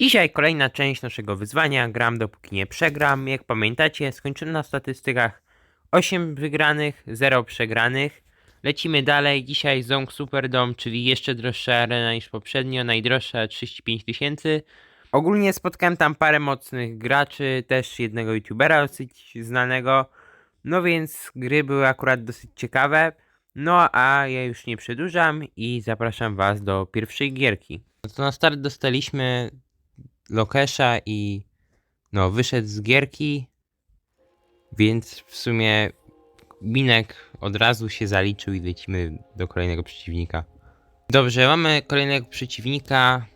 Dzisiaj kolejna część naszego wyzwania. Gram dopóki nie przegram. Jak pamiętacie, skończyłem na statystykach 8 wygranych, 0 przegranych. Lecimy dalej. Dzisiaj Zong Superdome, czyli jeszcze droższa arena niż poprzednio. Najdroższa 35 tysięcy. Ogólnie spotkałem tam parę mocnych graczy, też jednego youtubera dosyć znanego. No więc gry były akurat dosyć ciekawe. No a ja już nie przedłużam i zapraszam was do pierwszej gierki. No to na start dostaliśmy Lokesza i no wyszedł z gierki, więc w sumie Minek od razu się zaliczył i lecimy do kolejnego przeciwnika. Dobrze, mamy kolejnego przeciwnika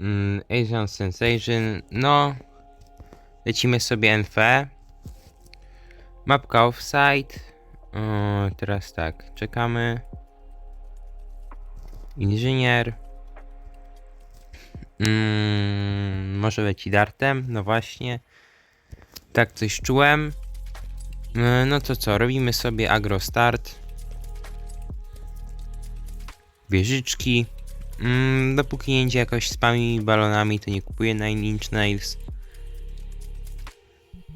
mm, Asian Sensation, no lecimy sobie NFE mapka offside. Teraz tak, czekamy. Inżynier Mm, może leci dartem? No właśnie. Tak coś czułem. E, No to co, robimy sobie agro start. Wieżyczki. Mm, dopóki nie idzie jakoś spami balonami, to nie kupuję Nine Inch Nails.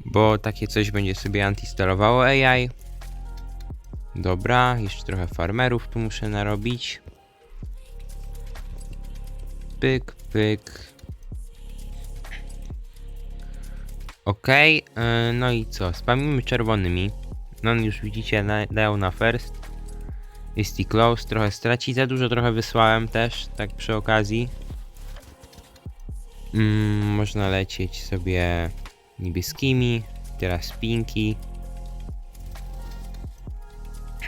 Bo takie coś będzie sobie antisterowało AI. Dobra, jeszcze trochę farmerów tu muszę narobić. Pyk, pyk. Okej, yy, no i co? Spamimy czerwonymi. No już widzicie, dają na first. Jest i close, trochę straci za dużo, trochę wysłałem też, tak przy okazji. Mm, można lecieć sobie niebieskimi, teraz pinki.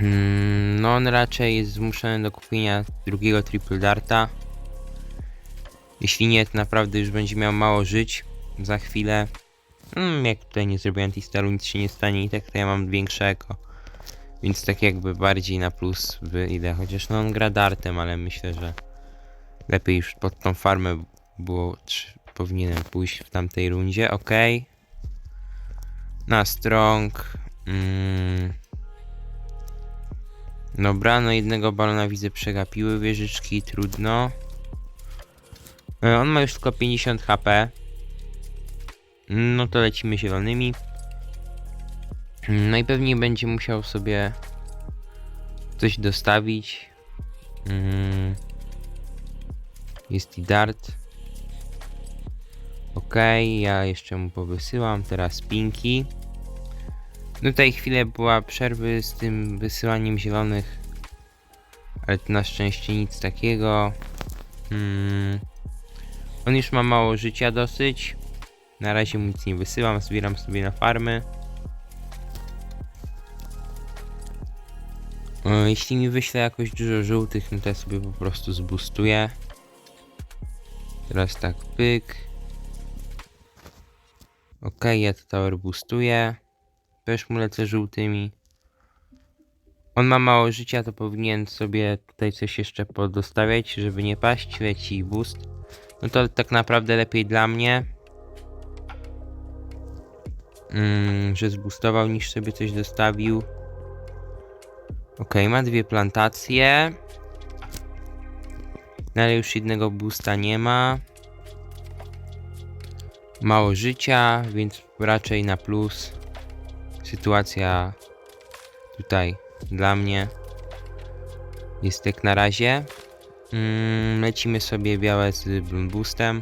Mm, no on raczej jest zmuszony do kupienia drugiego triple darta. Jeśli nie, to naprawdę już będzie miał mało żyć za chwilę. Mm, jak tutaj nie zrobię antistaru, nic się nie stanie i tak to ja mam większe eko. Więc tak jakby bardziej na plus wyjdę. Chociaż no on gra dartem, ale myślę, że lepiej już pod tą farmę było, czy powinienem pójść w tamtej rundzie. Ok. Na strong. Mm. Dobra, no jednego balona widzę przegapiły wieżyczki, trudno. E, On ma już tylko 50 HP. No to lecimy zielonymi. Najpewniej będzie musiał sobie coś dostawić. Mm. Jest i dart. Ok, ja jeszcze mu powysyłam. Teraz pinki. No tutaj chwilę była przerwy z tym wysyłaniem zielonych. Ale to na szczęście nic takiego. Mm. On już ma mało życia dosyć. Na razie mu nic nie wysyłam, zbieram sobie na farmy. Jeśli mi wyśle jakoś dużo żółtych, no to ja sobie po prostu zbustuję. Teraz tak, pyk. Ok, ja to tower boostuję. Też mu lecę żółtymi. On ma mało życia, to powinien sobie tutaj coś jeszcze podostawiać, żeby nie paść. Leci boost. No to tak naprawdę lepiej dla mnie. Mm, że zboostował niż sobie coś dostawił. Ok, ma dwie plantacje. No ale już jednego boosta nie ma. Mało życia, więc raczej na plus. Sytuacja tutaj dla mnie jest jak na razie. Mm, lecimy sobie białe z Boostem.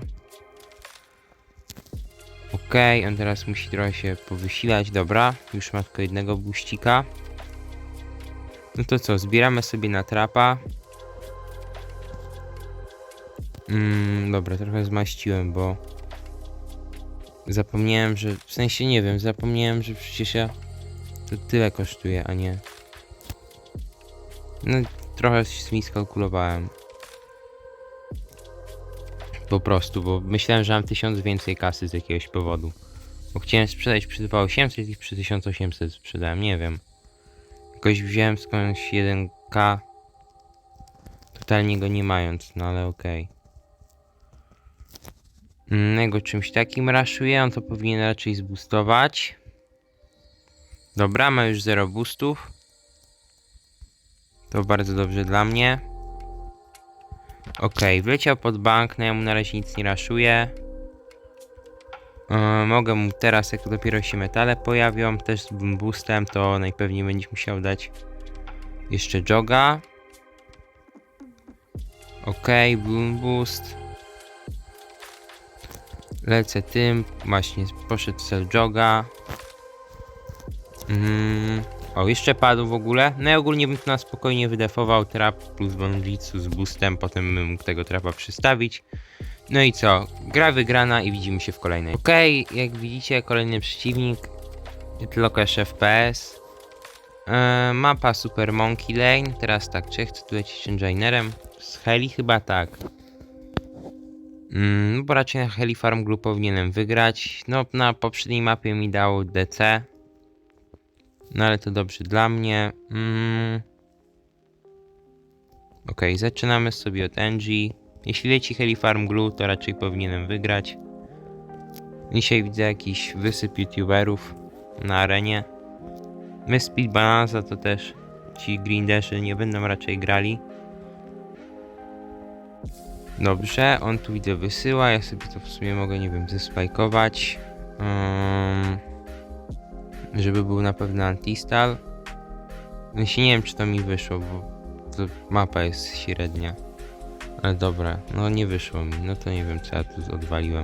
Okej, on teraz musi trochę się powysilać. Dobra, już ma tylko jednego buścika. No to co, zbieramy sobie na trapa. Mm, dobra, trochę zmaściłem, bo zapomniałem, że w sensie nie wiem, zapomniałem, że przecież ja to tyle kosztuje, a nie. No trochę mi skalkulowałem. Po prostu, bo myślałem, że mam 1000 więcej kasy z jakiegoś powodu. Bo chciałem sprzedać przy 2800 i przy 1800 sprzedałem, nie wiem. Jakoś wziąłem skądś 1k. Totalnie go nie mając, no ale okej. Okay. Jego czymś takim raszuje, on to powinien raczej zboostować. Dobra, ma już 0 boostów. To bardzo dobrze dla mnie. Okej, okay, wleciał pod bank, no ja mu na razie nic nie raszuję. E, mogę mu teraz, jak dopiero się metale pojawią, też z boostem, to najpewniej będzie musiał dać jeszcze joga. Okej, boom boost. Lecę tym, właśnie poszedł cel joga. Mm. O, jeszcze padł w ogóle. No ja ogólnie bym tu na spokojnie wydefował trap plus bonjitsu z boostem, potem bym mógł tego trapa przystawić. No i co? Gra wygrana i widzimy się w kolejnej. Okej, jak widzicie, kolejny przeciwnik. Tlokasz FPS. Eee, mapa Super Monkey Lane. Teraz tak, czy chcę tu lecieć engineerem? Z Heli chyba tak. Mm, no bo raczej na Heli Farm Group powinienem wygrać. No, na poprzedniej mapie mi dał DC. No ale to dobrze dla mnie. Mm. Okej, zaczynamy sobie od Angie. Jeśli leci Heli Farm Glue, to raczej powinienem wygrać. Dzisiaj widzę jakiś wysyp youtuberów na arenie. My Speed Bananza to też ci grinderzy nie będą raczej grali. Dobrze, on tu widzę wysyła, ja sobie to w sumie mogę, nie wiem, zespajkować. Um, żeby był na pewno antistal. Jeśli nie wiem, czy to mi wyszło, bo mapa jest średnia. Ale dobra, no nie wyszło mi, no to nie wiem, co ja tu odwaliłem.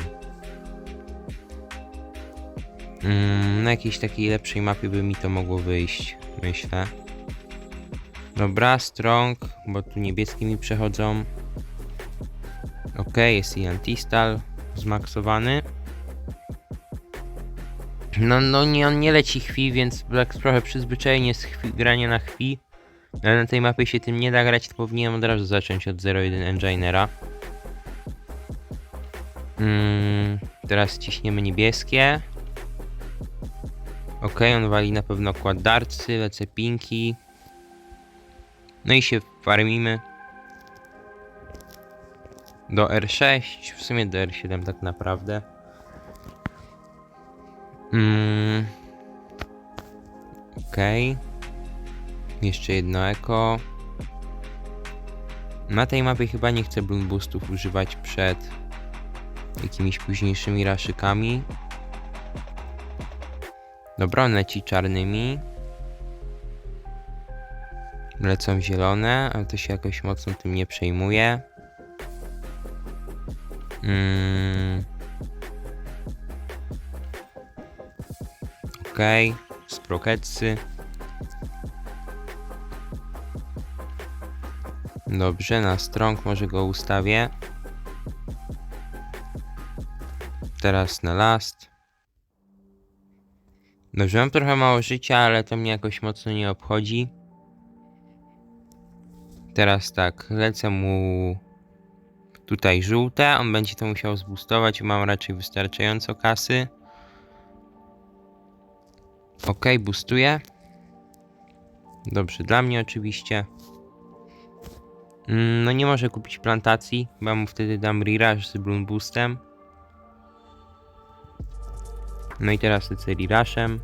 Mm, na jakiejś takiej lepszej mapie by mi to mogło wyjść, myślę. Dobra, strong, bo tu niebieskie mi przechodzą. Ok, jest i antistal zmaksowany. No, no nie, on nie leci chwi, więc tak trochę przyzwyczajenie z chwi, grania na chwi. Ale na tej mapie się tym nie da grać, to powinienem od razu zacząć od 0.1 Enginera. Mm, teraz ciśniemy niebieskie. Ok, on wali na pewno kład darcy, lecę pinki. No i się farmimy. Do R6, w sumie do R7 tak naprawdę. Mm. Jeszcze jedno eko. Na tej mapie chyba nie chcę bloom boostów używać przed jakimiś późniejszymi raszykami. Dobra, on leci czarnymi. Lecą zielone, ale to się jakoś mocno tym nie przejmuje. Mm. Okej, okay. sproketsy. Dobrze, na strong może go ustawię. Teraz na last. Dobrze, mam trochę mało życia, ale to mnie jakoś mocno nie obchodzi. Teraz tak, lecę mu tutaj żółte. On będzie to musiał zboostować. Mam raczej wystarczająco kasy. Ok, boostuję. Dobrze, dla mnie oczywiście. Mm, No nie może kupić plantacji, bo mu wtedy dam Rirash z Bloom Boostem. No i teraz lecę Rirashem.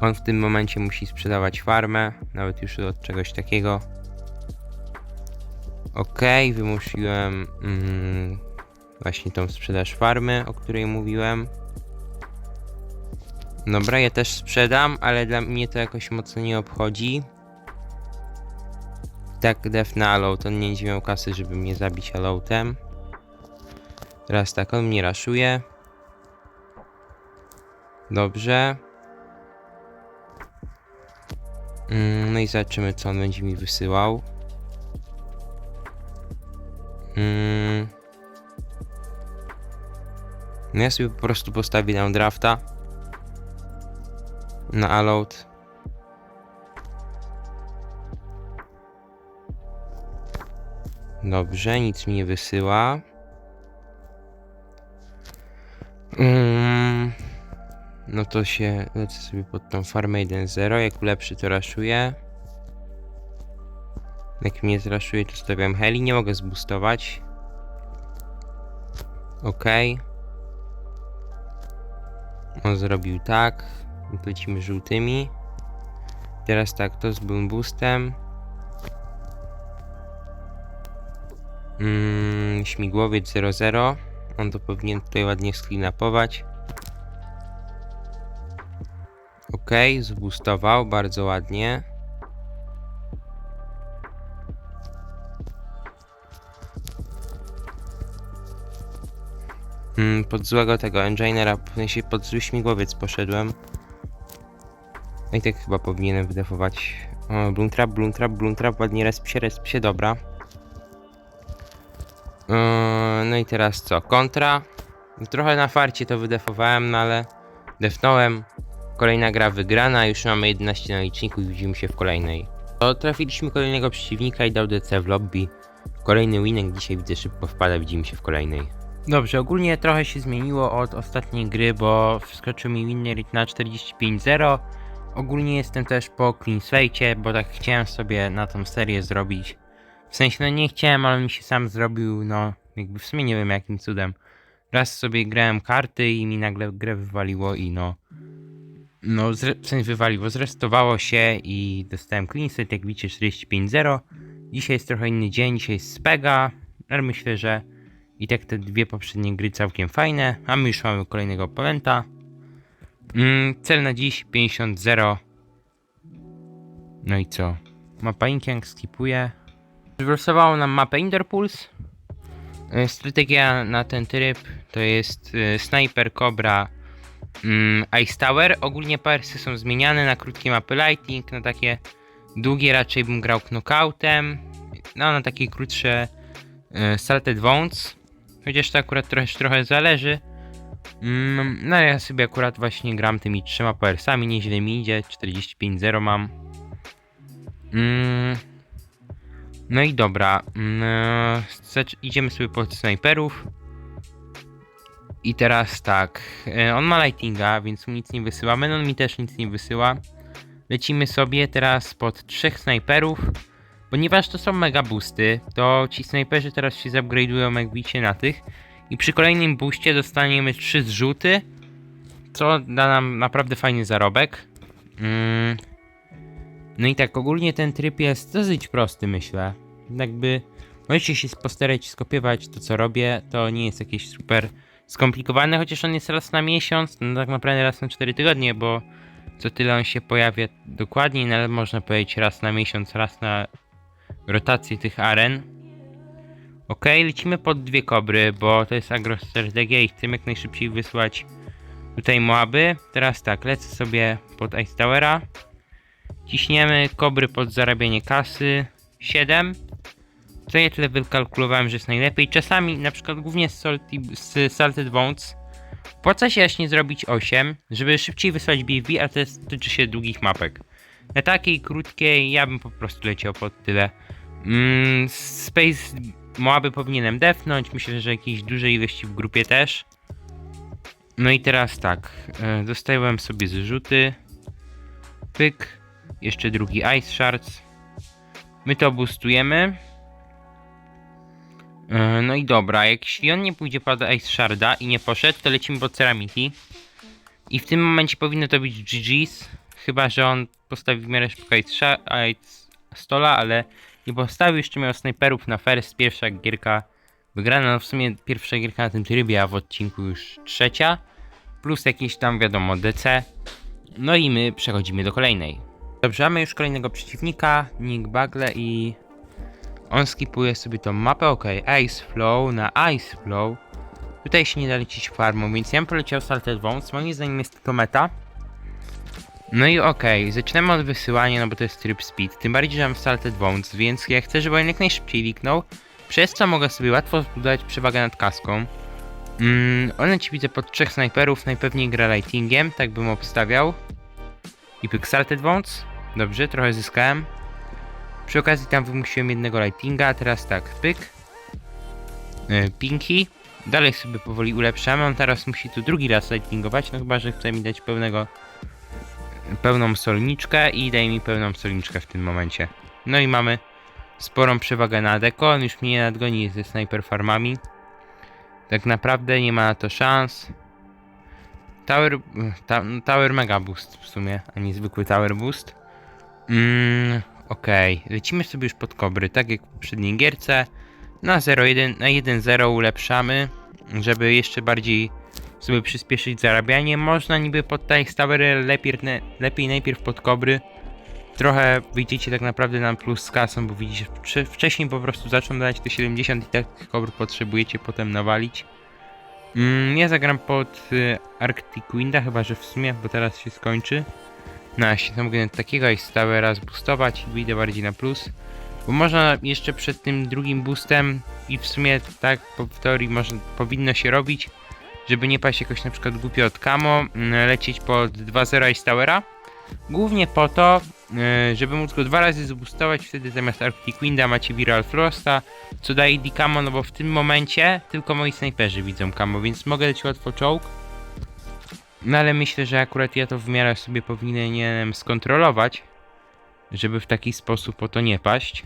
On w tym momencie musi sprzedawać farmę, nawet już od czegoś takiego. Ok, wymusiłem mm, właśnie tą sprzedaż farmy, o której mówiłem. Dobra, ja też sprzedam, ale dla mnie to jakoś mocno nie obchodzi. Tak, def na allout, on nie będzie miał kasy, żeby mnie zabić alloutem. Teraz tak, on mnie raszuje. Dobrze. Mm, no i zobaczymy, co on będzie mi wysyłał. Mm. No ja sobie po prostu postawię na drafta. Na allout. Dobrze, nic mi nie wysyła. Mm. No to się lecę sobie pod tą farmę 1.0. Jak ulepszy to raszuję. Jak mnie zraszuje to stawiam heli. Nie mogę zboostować. Ok. On zrobił tak. Lecimy żółtymi. Teraz tak, to z boom boostem. Mm, śmigłowiec 00. On to powinien tutaj ładnie skleanapować. Ok, zboostował bardzo ładnie. Mm, pod złego tego enginera, w sensie pod zły śmigłowiec poszedłem. No i tak chyba powinienem wydefować. O, Bloom Trap, Bloom Trap, Bloom Trap, ładnie resp się, resp dobra. Yy, no i teraz co? Kontra. Trochę na farcie to wydefowałem, no ale defnąłem. Kolejna gra wygrana, już mamy 11 na liczniku i widzimy się w kolejnej. To trafiliśmy kolejnego przeciwnika i dał DC w lobby. Kolejny winek dzisiaj widzę szybko wpada, widzimy się w kolejnej. Dobrze, ogólnie trochę się zmieniło od ostatniej gry, bo wskoczył mi win rate na 45-0. Ogólnie jestem też po clean slate, bo tak chciałem sobie na tą serię zrobić. W sensie, no nie chciałem, ale mi się sam zrobił, no jakby w sumie nie wiem jakim cudem. Raz sobie grałem karty i mi nagle grę wywaliło i no... No, zre- w sensie wywaliło, zrestowało się i dostałem clean slate, jak widzicie 45-0. Dzisiaj jest trochę inny dzień, dzisiaj jest spega, ale myślę, że i tak te dwie poprzednie gry całkiem fajne, a my już mamy kolejnego oponenta. Mm, cel na dziś 50-0. No i co? Mapa Inkiang skipuje. Wylosowało nam mapę Interpulse. E, Strategia na ten tryb to jest e, Sniper, Cobra, mm, Ice Tower. Ogólnie persy są zmieniane na krótkie mapy Lighting, na takie długie raczej bym grał knockoutem. No na takie krótsze e, Salted Wounds. Chociaż to akurat trochę, trochę zależy. Mm, no ja sobie akurat właśnie gram tymi trzema persami, nieźle mi idzie, 45-0 mam. Mm, no i dobra, mm, idziemy sobie pod snajperów. I teraz tak, e, on ma lightinga, więc mu nic nie wysyłamy, no on mi też nic nie wysyła. Lecimy sobie teraz pod trzech snajperów. Ponieważ to są mega boosty, to ci snajperzy teraz się zupgrade'ują jak widzicie na tych. I przy kolejnym booście dostaniemy 3 zrzuty, co da nam naprawdę fajny zarobek. Mm. No i tak, ogólnie ten tryb jest dosyć prosty, myślę. Jakby możecie się postarać skopiować to, co robię. To nie jest jakieś super skomplikowane, chociaż on jest raz na miesiąc, no tak naprawdę raz na 4 tygodnie, bo co tyle on się pojawia dokładniej, no ale można powiedzieć raz na miesiąc, raz na rotację tych aren. Ok, lecimy pod dwie kobry, bo to jest agrostrategia i chcemy jak najszybciej wysłać tutaj Moaby. Teraz tak, lecę sobie pod Ice Towera. Ciśniemy kobry pod zarabianie kasy. 7. Co ja tyle wykalkulowałem, że jest najlepiej. Czasami, na przykład głównie z, salty, z Salted Wounds, opłaca się właśnie zrobić 8, żeby szybciej wysłać BFB, ale to jest, tyczy się długich mapek. Na takiej krótkiej ja bym po prostu leciał pod tyle. Mm, Space Moaby powinienem defnąć. Myślę, że jakiejś dużej ilości w grupie też. No i teraz tak. e, Dostałem sobie zrzuty. Pyk. Jeszcze drugi Ice Shards. My to boostujemy. E, No i dobra, jeśli on nie pójdzie pod Ice Sharda i nie poszedł, to lecimy pod Ceramiki. I w tym momencie powinno to być GG's. Chyba, że on postawi w miarę szybko Ice Ice Stola, ale nie postawił. Jeszcze miał snajperów na first. Pierwsza gierka wygrana. No w sumie pierwsza gierka na tym trybie, a w odcinku już trzecia. Plus jakieś tam wiadomo DC. No i my przechodzimy do kolejnej. Dobrze, mamy już kolejnego przeciwnika. Nick Bagle i on skipuje sobie tą mapę. Ok, Ice Flow na Ice Flow. Tutaj się nie da lecieć farmą, więc ja bym poleciał Salted Wounds. Moim zdaniem jest to meta. No i okej, zaczynamy od wysyłania, no bo to jest tryb speed. Tym bardziej, że mam Salted Wounds, więc ja chcę, żeby on jak najszybciej liknął. Przez co mogę sobie łatwo zbudować przewagę nad kaską. Mm, one ci widzę pod trzech snajperów, najpewniej gra lightingiem, tak bym obstawiał. I pyk Salted Wounds. Dobrze, trochę zyskałem. Przy okazji tam wymusiłem jednego lightinga, a teraz tak, pyk. Yy, Pinky. Dalej sobie powoli ulepszamy, on teraz musi tu drugi raz lightingować, no chyba, że chce mi dać pełnego pełną solniczkę i daje mi pełną solniczkę w tym momencie. No i mamy sporą przewagę na deko, on już mnie nadgoni ze sniper farmami. Tak naprawdę nie ma na to szans. Tower, ta, tower mega boost w sumie, a nie zwykły tower boost. Mm, Okej, lecimy sobie już pod kobry, tak jak w poprzedniej gierce. Na 0,1, na 1,0 ulepszamy. żeby jeszcze bardziej sobie przyspieszyć zarabianie. Można niby pod te Towery lepiej, lepiej najpierw pod kobry. Trochę wyjdziecie tak naprawdę na plus z kasą, bo widzicie, wcze- wcześniej po prostu zaczną dać te 70 i tak kobr potrzebujecie potem nawalić. Mm, ja zagram pod y, Arctic Winda, chyba że w sumie, bo teraz się skończy. No, jeśli tam mogę takiego i stałe raz boostować i wyjdę bardziej na plus. Bo można jeszcze przed tym drugim boostem i w sumie tak po teorii można, powinno się robić, żeby nie paść jakoś na przykład głupio od camo, mm, lecieć pod 2.0 i Stowera. Głównie po to, y, żeby móc go dwa razy zboostować, wtedy zamiast Arctic Winda macie Viral Frosta, co daje D camo, no bo w tym momencie tylko moi snajperzy widzą camo, więc mogę dać łatwo czołg. No ale myślę, że akurat ja to w miarę sobie powinienem skontrolować, żeby w taki sposób o to nie paść.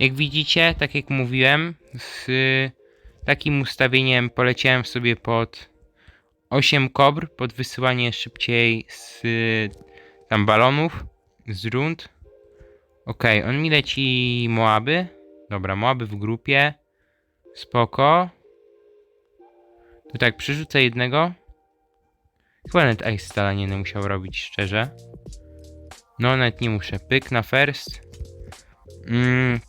Jak widzicie, tak jak mówiłem, z takim ustawieniem poleciałem sobie pod 8 kobr, pod wysyłanie szybciej z tam balonów, z rund. Okej, on mi leci Moaby. Dobra, Moaby w grupie. Spoko. To tak, przerzucę jednego. Chyba nawet Ice Stala nie musiał robić, szczerze. No, nawet nie muszę. Pyk na first. Mm,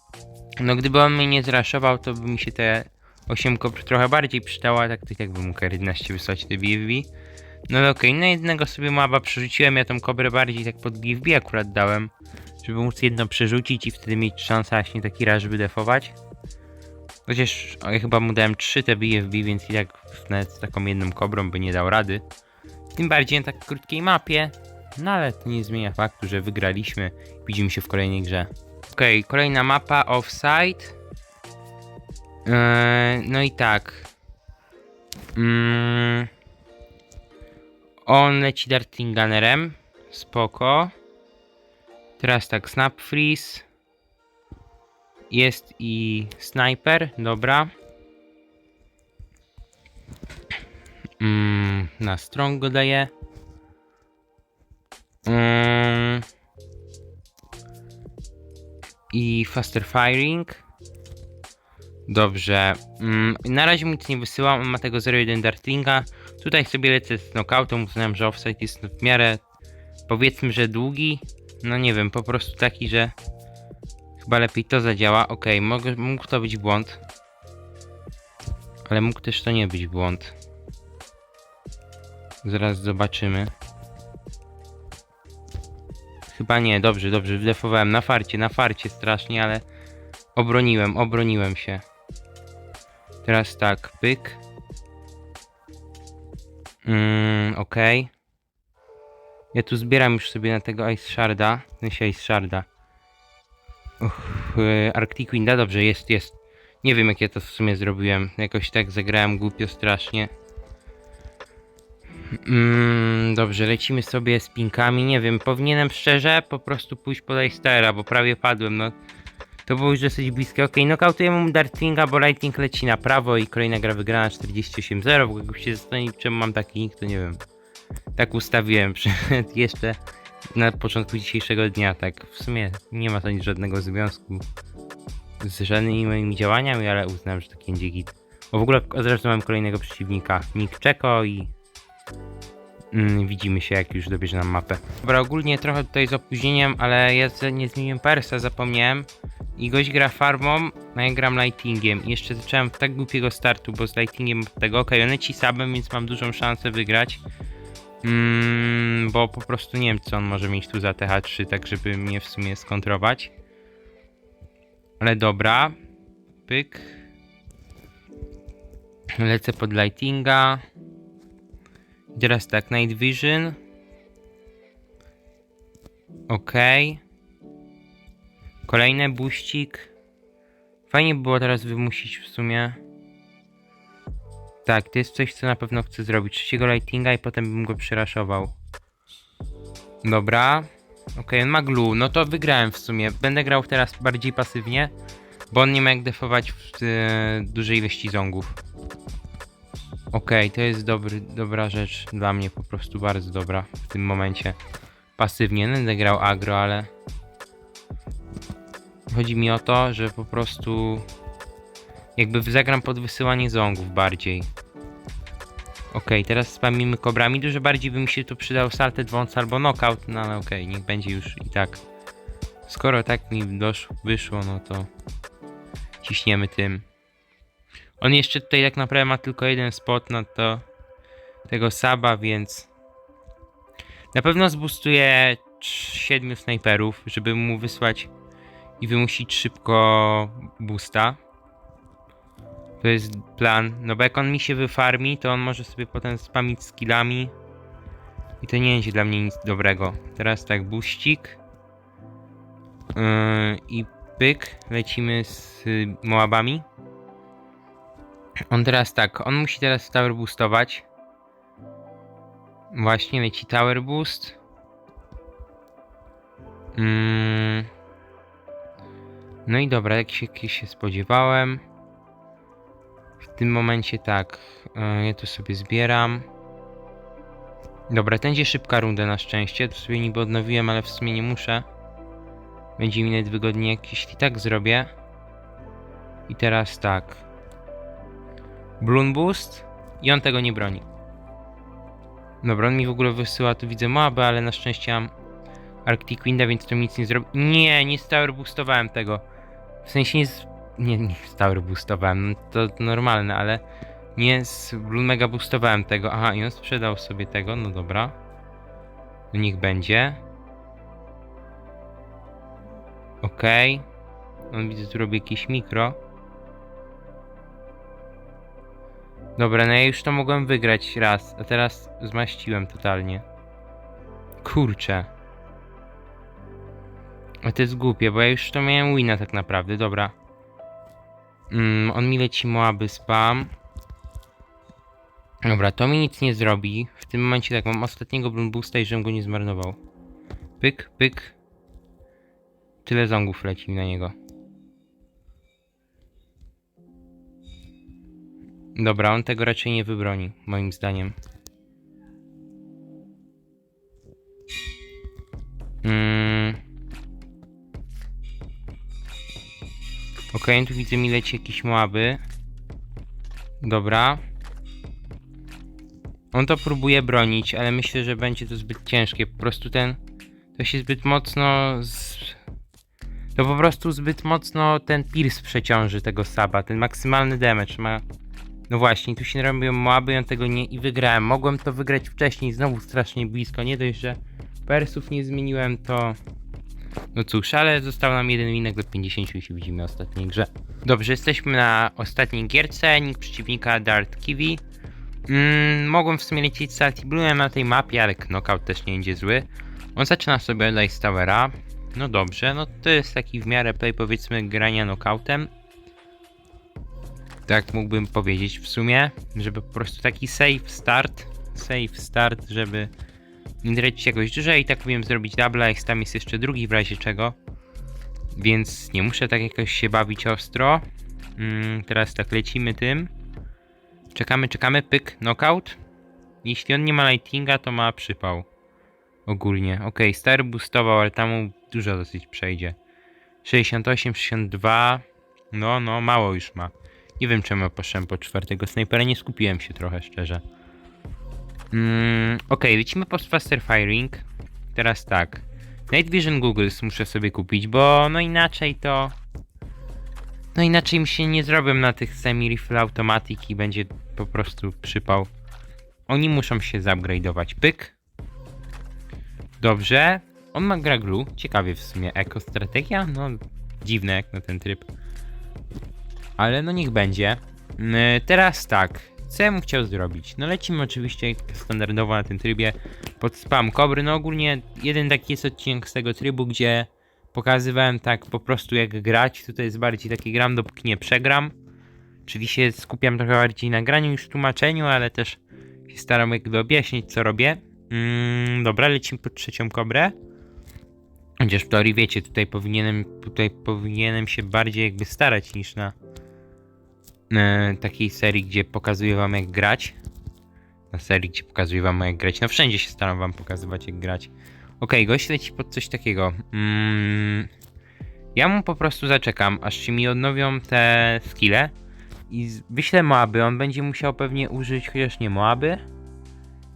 no, gdyby on mnie nie zraszował, to by mi się te 8 kopr trochę bardziej przydało, a tak tak bym mógł R11 wysłać te BFB. No ale okej, na jednego sobie maba przerzuciłem, ja tą kobrę bardziej tak pod BFB akurat dałem, żeby móc jedno przerzucić i wtedy mieć szansę właśnie taki raz, żeby defować. Chociaż ja chyba mu dałem 3 te BFB, więc i tak nawet z taką jedną kobrą by nie dał rady. Tym bardziej na tak krótkiej mapie. No ale to nie zmienia faktu, że wygraliśmy. Widzimy się w kolejnej grze. Okej, kolejna mapa offside. Eee, no i tak. Mm, on leci Darting Gunnerem. Spoko. Teraz tak, Snap Freeze. Jest i Sniper, dobra. Mm, na strong go daję. Mm. I faster firing. Dobrze. Mm, na razie mu nic nie wysyłam. Ma tego 0,1 dartlinga. Tutaj sobie lecę z knockoutem. Uznałem, że offside jest w miarę powiedzmy, że długi. No nie wiem, po prostu taki, że chyba lepiej to zadziała. Okej, mogę mógł to być błąd. Ale mógł też to nie być błąd. Zaraz zobaczymy. Chyba nie, dobrze, dobrze, wdefowałem na farcie, na farcie strasznie, ale obroniłem, obroniłem się. Teraz tak, pyk. Mm, okej. Ja tu zbieram już sobie na tego Ice Sharda, w Ice Sharda. Uff, yy, Arctic Winda, dobrze, jest, jest. Nie wiem jak ja to w sumie zrobiłem, jakoś tak zagrałem głupio strasznie. Mm, dobrze, lecimy sobie z pinkami. Nie wiem, powinienem szczerze po prostu pójść po Leicestera, bo prawie padłem. No, to było już dosyć bliskie. Okej, nokautujemy mu Dartlinga, bo Lightning leci na prawo i kolejna gra wygrana 48-0. W ogóle się zastanowił, czemu mam taki nick, to nie wiem. Tak ustawiłem przed jeszcze na początku dzisiejszego dnia. Tak, w sumie nie ma to nic żadnego związku z żadnymi moimi działaniami, ale uznałem, że to będzie git. Bo w ogóle razu mam kolejnego przeciwnika. Nick Czeko i widzimy się, jak już dobierze nam mapę. Dobra, ogólnie trochę tutaj z opóźnieniem, ale ja nie zmieniłem persa, zapomniałem. I gość gra farmą, a ja gram lightingiem. I jeszcze zacząłem tak głupiego startu, bo z lightingiem od tego, okej, on leci sabem, więc mam dużą szansę wygrać. Mm, bo po prostu nie wiem, co on może mieć tu za TH3, tak żeby mnie w sumie skontrować. Ale dobra. Pyk. Lecę pod lightinga. I Teraz tak, Night Vision. Okej. Kolejny buścik. Fajnie by było teraz wymusić w sumie. Tak, to jest coś, co na pewno chcę zrobić. Trzeciego lightinga i potem bym go przyraszował. Dobra. Okej, on ma glue. No to wygrałem w sumie. Będę grał teraz bardziej pasywnie, bo on nie ma jak defować w e, dużej ilości zongów. Okej, to jest dobry, dobra rzecz dla mnie, po prostu bardzo dobra w tym momencie. Pasywnie nie będę grał agro, ale chodzi mi o to, że po prostu Jakby zagram pod wysyłanie zongów bardziej. Okej, teraz spamimy kobrami. Dużo bardziej by mi się tu przydał Salted Wąs albo Knockout, no ale okej, niech będzie już i tak. Skoro tak mi doszło, wyszło, no to ciśniemy tym. On jeszcze tutaj tak naprawdę ma tylko jeden spot na to tego Saba, więc na pewno zbustuje 7 snajperów, żeby mu wysłać i wymusić szybko boosta. To jest plan. No bo jak on mi się wyfarmi, to on może sobie potem spamić skillami. I to nie będzie dla mnie nic dobrego. Teraz tak, buścik. Yy, I pyk. Lecimy z y, Moabami. On teraz tak, on musi teraz tower boostować. Właśnie leci tower boost. Mm. No i dobra, jak się, jak się spodziewałem. W tym momencie tak, e, ja to sobie zbieram. Dobra, będzie szybka runda na szczęście. To sobie niby odnowiłem, ale w sumie nie muszę. Będzie mi nawet wygodniej, jeśli tak zrobię. I teraz tak. Bloom Boost i on tego nie broni. Dobra, on mi w ogóle wysyła, tu widzę mapę, ale na szczęście mam Arctic Winda, więc to mi nic nie zrobi. Nie, nie Tower boostowałem tego. W sensie nie. Nie, nie Tower boostowałem, no to normalne, ale nie z Bloom Mega boostowałem tego. Aha, i on sprzedał sobie tego, no dobra. Niech będzie. Okej. On widzę, tu robi jakieś mikro. Dobra, no ja już to mogłem wygrać raz, a teraz zmaściłem totalnie. Kurczę. A to jest głupie, bo ja już to miałem wina tak naprawdę, dobra. Mm, on mi leci Moaby spam. Dobra, to mi nic nie zrobi. W tym momencie tak, mam ostatniego Bloom Boosta i żebym go nie zmarnował. Pyk, pyk. Tyle zongów leci mi na niego. Dobra, on tego raczej nie wybroni, moim zdaniem. Mm. Okej, okay, tu widzę mi leci jakieś. Dobra. On to próbuje bronić, ale myślę, że będzie to zbyt ciężkie. Po prostu ten... To się zbyt mocno... Z... To po prostu zbyt mocno ten Pierce przeciąży tego Saba. Ten maksymalny damage ma... No właśnie, tu się robią moaby, on tego nie... I wygrałem. Mogłem to wygrać wcześniej, znowu strasznie blisko. Nie dość, że persów nie zmieniłem, to... No cóż, ale został nam jeden winek do 50 i się widzimy w ostatniej grze. Dobrze, jesteśmy na ostatniej gierce, nick przeciwnika Dart Kiwi. Mm, mogłem w sumie lecieć Salty Blue'em na tej mapie, ale knockout też nie będzie zły. On zaczyna sobie od Towera. No dobrze, no to jest taki w miarę play powiedzmy grania knockoutem. Tak mógłbym powiedzieć w sumie, żeby po prostu taki safe start, safe start, żeby nie tracić jakoś dużo i tak powiem zrobić double, jak tam jest jeszcze drugi w razie czego. Więc nie muszę tak jakoś się bawić ostro. Mm, teraz tak lecimy tym. Czekamy, czekamy, pyk, knockout. Jeśli on nie ma lightinga, to ma przypał. Ogólnie. Ok, stary boostował, ale tam mu dużo dosyć przejdzie. 68, 62. No, no, mało już ma. Nie wiem czemu poszedłem po czwartego snajpera, nie skupiłem się trochę, szczerze. Mm, ok, lecimy po Faster Firing. Teraz tak. Night Vision Googles muszę sobie kupić, bo no inaczej to... No inaczej mi się nie zrobię na tych semi-rifle automatic i będzie po prostu przypał. Oni muszą się zupgrade'ować. Pyk. Dobrze. On ma graglu. Ciekawie w sumie. Eko-strategia? No, dziwne jak na ten tryb. Ale no niech będzie. Yy, teraz tak. Co ja bym chciał zrobić? No lecimy oczywiście standardowo na tym trybie pod spam kobry. No ogólnie jeden taki jest odcinek z tego trybu, gdzie pokazywałem tak po prostu jak grać. Tutaj jest bardziej taki gram dopóki nie przegram. Czyli się skupiam trochę bardziej na graniu niż tłumaczeniu, ale też się staram jakby objaśnić co robię. Mm, dobra, lecimy pod trzecią kobrę. Chociaż w teorii wiecie, tutaj powinienem, tutaj powinienem się bardziej jakby starać niż na takiej serii, gdzie pokazuję wam jak grać. Na serii, gdzie pokazuję wam jak grać. No wszędzie się staram wam pokazywać jak grać. Okej, okay, gość leci pod coś takiego. Mm, ja mu po prostu zaczekam, aż się mi odnowią te skille. i wyślę Moaby. On będzie musiał pewnie użyć, chociaż nie Moaby.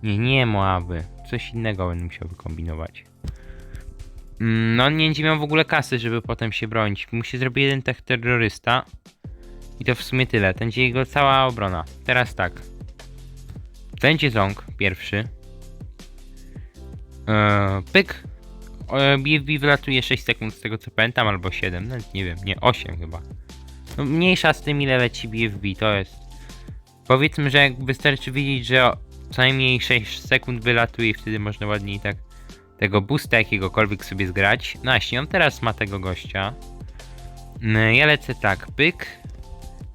Nie, nie Moaby. Coś innego będę musiał wykombinować. Mm, No on nie będzie miał w ogóle kasy, żeby potem się bronić. Musi zrobić jeden tech terrorysta. I to w sumie tyle. To będzie jego cała obrona. Teraz tak. Będzie Zong pierwszy. Eee, pyk. E, BFB wylatuje 6 sekund z tego co pamiętam, albo 7, nawet nie wiem, nie 8 chyba. No, mniejsza z tym ile leci BFB, to jest. Powiedzmy, że wystarczy widzieć, że co najmniej 6 sekund wylatuje i wtedy można ładniej tak tego boosta jakiegokolwiek sobie zgrać. No właśnie, on teraz ma tego gościa. Mm, Ja lecę tak, pyk.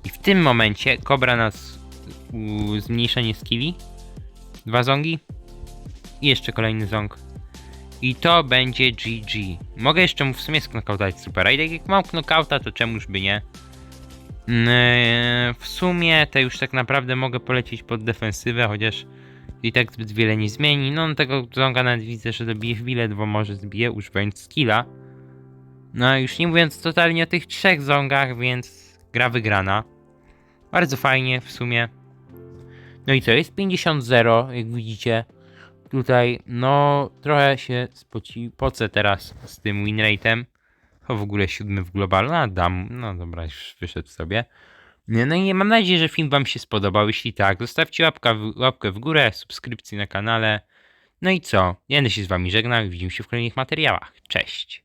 I w tym momencie kobra nas zmniejszenie skilli. Dwa zongi. I jeszcze kolejny zong. I to będzie GG. Mogę jeszcze mu w sumie sknokautać supera. I tak jak mam knockouta, to czemuż by nie. Mm, eee, W sumie to już tak naprawdę mogę polecieć pod defensywę, chociaż i tak zbyt wiele nie zmieni. No tego zonga nawet widzę, że dobije w ledwo może zbije, używając skilla. No już nie mówiąc totalnie o tych trzech zongach, więc gra wygrana. Bardzo fajnie w sumie. No i co, jest 50-0, jak widzicie. Tutaj, no, trochę się spoci, teraz z tym winrate'em. O, w ogóle siódmy w globalu, no, dam, no dobra, już wyszedł sobie. No i mam nadzieję, że film wam się spodobał. Jeśli tak, zostawcie łapka w, łapkę w górę, subskrypcję na kanale. No i co? Ja będę się z wami żegnał widzimy się w kolejnych materiałach. Cześć!